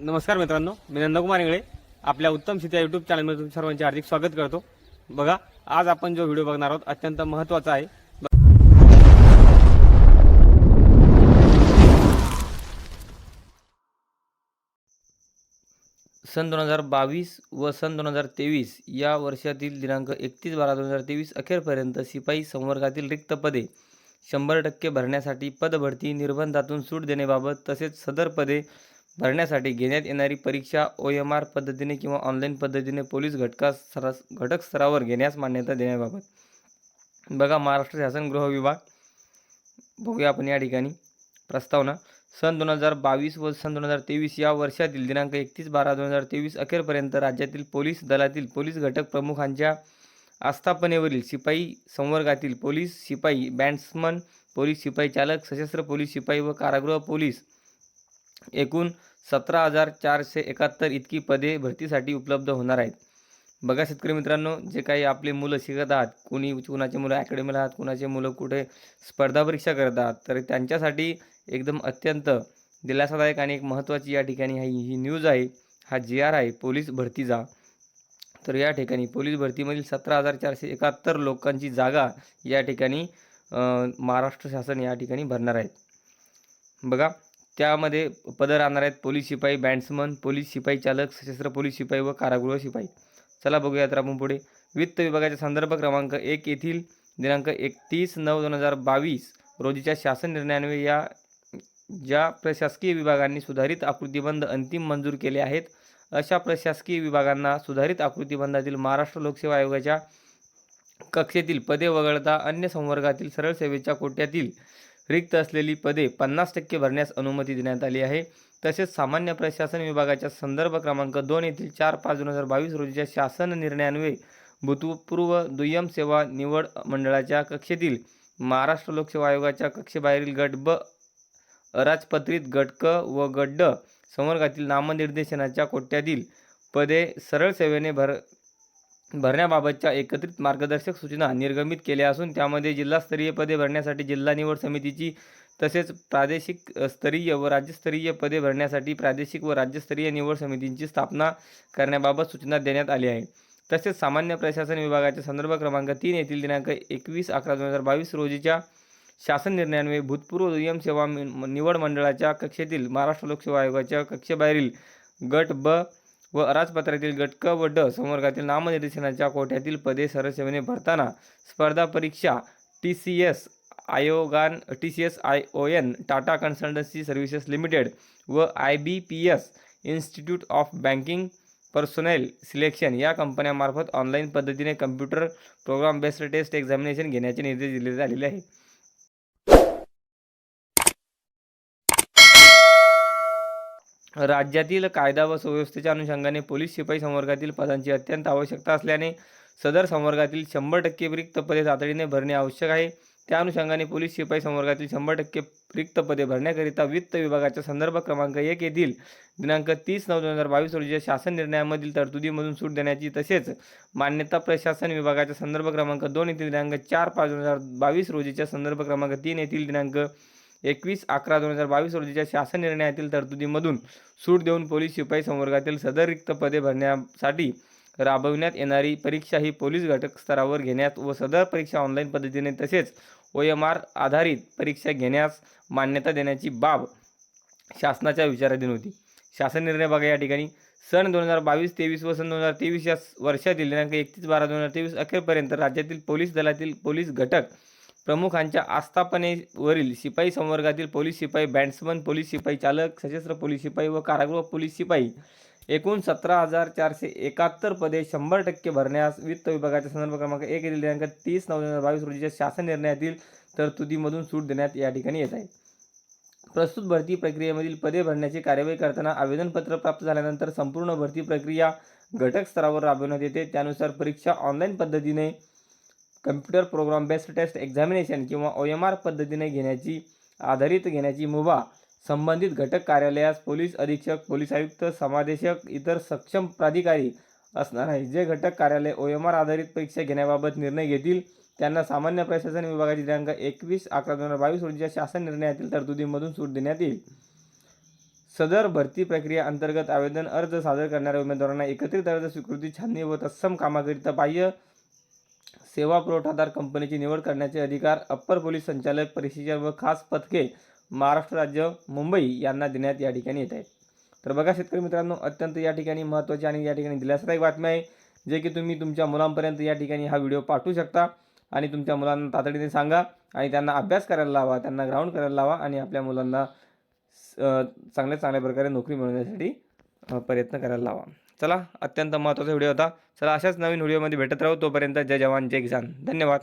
नमस्कार मित्रांनो मी नंदकुमार इंगळे. आपल्या उत्तम सीता यूट्यूब चॅनलमध्ये तुमच्या सर्वांचे हार्दिक स्वागत करतो. बघा आज आपण जो व्हिडिओ बघणार आहोत अत्यंत महत्त्वाचा आहे. सन दोन हजार बावीस व सन दोन हजार तेवीस या वर्षातील दिनांक एकतीस बारा दोन हजार तेवीस अखेरपर्यंत शिपाई संवर्गातील रिक्त पदे शंभर टक्के भरण्यासाठी पदभरती निर्बंधातून सूट देण्याबाबत तसेच सदर पदे भरण्यासाठी घेण्यात येणारी परीक्षा ओ एम आर पद्धतीने किंवा ऑनलाईन पद्धतीने पोलीस घटका सरास घटक स्तरावर घेण्यास मान्यता देण्याबाबत. बघा महाराष्ट्र शासन गृह विभाग. बघूया आपण या ठिकाणी. प्रस्तावना. सन दोन हजार बावीस व सन दोन हजार तेवीस या वर्षातील दिनांक एकतीस बारा दोन हजार तेवीस अखेरपर्यंत राज्यातील पोलीस दलातील पोलीस घटक प्रमुखांच्या आस्थापनेवरील शिपाई संवर्गातील पोलीस शिपाई बँड्समन पोलीस शिपाई चालक सशस्त्र पोलीस शिपाई व कारागृह पोलीस. एकूण सतरा हजार चारशे एकाहत्तर इतकी पदे भरतीसाठी उपलब्ध होणार आहेत. बघा शेतकरी मित्रांनो जे काही आपले मुलं शिकत आहात कोणी कुणाचे मुलं अकॅडमीला आहात कुणाचे मुलं कुठे स्पर्धा परीक्षा करत आहात तर त्यांच्यासाठी एकदम अत्यंत दिलासादायक आणि एक महत्त्वाची या ठिकाणी ही ही न्यूज आहे हा जी आर आहे पोलीस भरतीचा तर या ठिकाणी पोलीस भरतीमधील सतरा हजार चारशे एकाहत्तर लोकांची जागा या ठिकाणी महाराष्ट्र शासन या ठिकाणी भरणार आहेत. बघा त्यामध्ये पदं राहणार आहेत पोलीस शिपाई बँड्समन पोलीस शिपाई चालक सशस्त्र पोलीस शिपाई व कारागृह शिपाई. चला बघूया तर आपण पुढे. वित्त विभागाच्या संदर्भ क्रमांक एक येथील दिनांक एकतीस नऊ दोन हजार बावीस रोजीच्या शासन निर्णयान्वये या ज्या प्रशासकीय विभागांनी सुधारित आकृतीबंध अंतिम मंजूर केले आहेत अशा प्रशासकीय विभागांना सुधारित आकृतीबंधातील महाराष्ट्र लोकसेवा आयोगाच्या कक्षेतील पदे वगळता अन्य संवर्गातील सरळ सेवेच्या कोट्यातील रिक्त असलेली पदे पन्नास टक्के भरण्यास अनुमती देण्यात आली आहे. तसेच सामान्य प्रशासन विभागाच्या संदर्भ क्रमांक दोन येथील चार पाच दोन हजार बावीस रोजीच्या शासन निर्णयान्वये भूतपूर्व दुय्यम सेवा निवड मंडळाच्या कक्षेतील महाराष्ट्र लोकसेवा आयोगाच्या कक्षेबाहेरील गट ब अराजपत्रित गट क व गट ड संवर्गातील नामनिर्देशनाच्या कोट्यातील पदे सरळ सेवेने भर भरण्याबाबतच्या एकत्रित मार्गदर्शक सूचना निर्गमित केल्या असून त्यामध्ये जिल्हास्तरीय पदे भरण्यासाठी जिल्हा निवड समितीची तसेच प्रादेशिक स्तरीय व राज्यस्तरीय पदे भरण्यासाठी प्रादेशिक व राज्यस्तरीय निवड समितींची स्थापना करण्याबाबत सूचना देण्यात आली आहे. तसेच सामान्य प्रशासन विभागाच्या संदर्भ क्रमांक तीन येथील दिनांक एकवीस अकरा दोन हजार बावीस रोजीच्या शासन निर्णयान्वये भूतपूर्व दुय्यम सेवा मि- निवड मंडळाच्या कक्षेतील महाराष्ट्र लोकसेवा आयोगाच्या कक्षेबाहेरील गट ब व अराजपत्रातील गट क व ड संवर्गातील नामनिर्देशनाच्या कोठ्यातील पदे सरसेवेने भरताना स्पर्धा परीक्षा टी सी एस आयोगान T C S I O N Tata consultancy services limited व I B P S institute of banking personnel selection या कंपन्यांमार्फत ऑनलाईन पद्धतीने computer program based test examination घेण्याचे निर्देश दिले झालेले आहेत. राज्यातील कायदा व सुव्यवस्थेच्या अनुषंगाने पोलीस शिपाई संवर्गातील पदांची अत्यंत आवश्यकता असल्याने सदर संवर्गातील शंभर टक्के रिक्त पदे तातडीने भरणे आवश्यक आहे. त्या अनुषंगाने पोलीस शिपाई संवर्गातील शंभर टक्के रिक्त पदे भरण्याकरिता वित्त विभागाच्या संदर्भ क्रमांक एक येथील दिनांक तीस नऊ दोन हजार बावीस रोजीच्या शासन निर्णयामधील तरतुदीमधून सूट देण्याची तसेच मान्यता प्रशासन विभागाच्या संदर्भ क्रमांक दोन येथील दिनांक चार पाच दोन हजार बावीस रोजीच्या संदर्भ क्रमांक तीन येथील दिनांक एकवीस अकरा दोन हजार बावीस रोजीच्या शासन निर्णयातील तरतुदीमधून सूट देऊन पोलीस शिपाई संवर्गातील सदर रिक्त पदे भरण्यासाठी राबविण्यात येणारी परीक्षा ही पोलीस घटक स्तरावर घेण्यात व सदर परीक्षा ऑनलाईन पद्धतीने तसेच ओ एम आर आधारित परीक्षा घेण्यास मान्यता देण्याची बाब शासनाच्या विचाराधीन होती. शासन निर्णय बघा या ठिकाणी. सन दोन हजार बावीस तेवीस व सन दोन हजार तेवीस या वर्षातील दिनांक एकतीस बारा दोन हजार तेवीस अखेरपर्यंत राज्यातील पोलीस दलातील पोलीस घटक प्रमुखांच्या आस्थापनेवरील शिपाई संवर्गातील पोलीस शिपाई बँड्समन पोलीस शिपाई चालक सशस्त्र पोलीस शिपाई व कारागृह पोलीस शिपाई एकूण सतरा हजार चारशे एकाहत्तर पदे शंभर टक्के भरण्यास वित्त विभागाच्या संदर्भ क्रमांक एक दिनांक तीस नऊ दोन हजार बावीस रोजीच्या शासन निर्णयातील तरतुदीमधून सूट देण्यात या ठिकाणी येत आहे. प्रस्तुत भरती प्रक्रियेमधील पदे भरण्याची कार्यवाही करताना आवेदनपत्र प्राप्त झाल्यानंतर संपूर्ण भरती प्रक्रिया घटक स्तरावर राबविण्यात येते. त्यानुसार परीक्षा ऑनलाईन पद्धतीने computer program based test examination किंवा ओ एम आर पद्धतीने घेण्याची आधारित घेण्याची मुभा संबंधित घटक कार्यालयास पोलीस अधीक्षक पोलीस आयुक्त समादेशक इतर सक्षम प्राधिकारी असणार आहे जे घटक कार्यालय ओ एम आर आधारित परीक्षा घेण्याबाबत निर्णय घेतील त्यांना सामान्य प्रशासन विभागाची दिनांक एकवीस अकरा दोन हजार बावीस रोजीच्या शासन निर्णयातील तरतुदीमधून सूट देण्यात येईल. सदर भरती प्रक्रिया अंतर्गत आवेदन अर्ज सादर करणाऱ्या उमेदवारांना एकत्रित अर्ज स्वीकृती छाननी व तत्सम कामाकरिता बाह्य सेवा पुरवठादार कंपनीची निवड करण्याचे अधिकार अप्पर पोलीस संचालक परिषदेच्या व खास पथके महाराष्ट्र राज्य मुंबई यांना देण्यात या ठिकाणी येत आहेत. तर बघा शेतकरी मित्रांनो अत्यंत या ठिकाणी महत्त्वाची आणि या ठिकाणी दिलासादायक बातमी आहे जे की तुम्ही तुमच्या मुलांपर्यंत या ठिकाणी हा व्हिडिओ पाठवू शकता आणि तुमच्या मुलांना तातडीने सांगा आणि त्यांना अभ्यास करायला लावा त्यांना ग्राउंड करायला लावा आणि आपल्या मुलांना स- चांगल्या चांगल्या प्रकारे नोकरी मिळवण्यासाठी प्रयत्न करायला लावा. चला अत्यंत महत्त्वाचा व्हिडिओ होता. चला अशाच नवीन व्हिडिओमध्ये भेटत राहू. तोपर्यंत जय जवान जय किसान. धन्यवाद.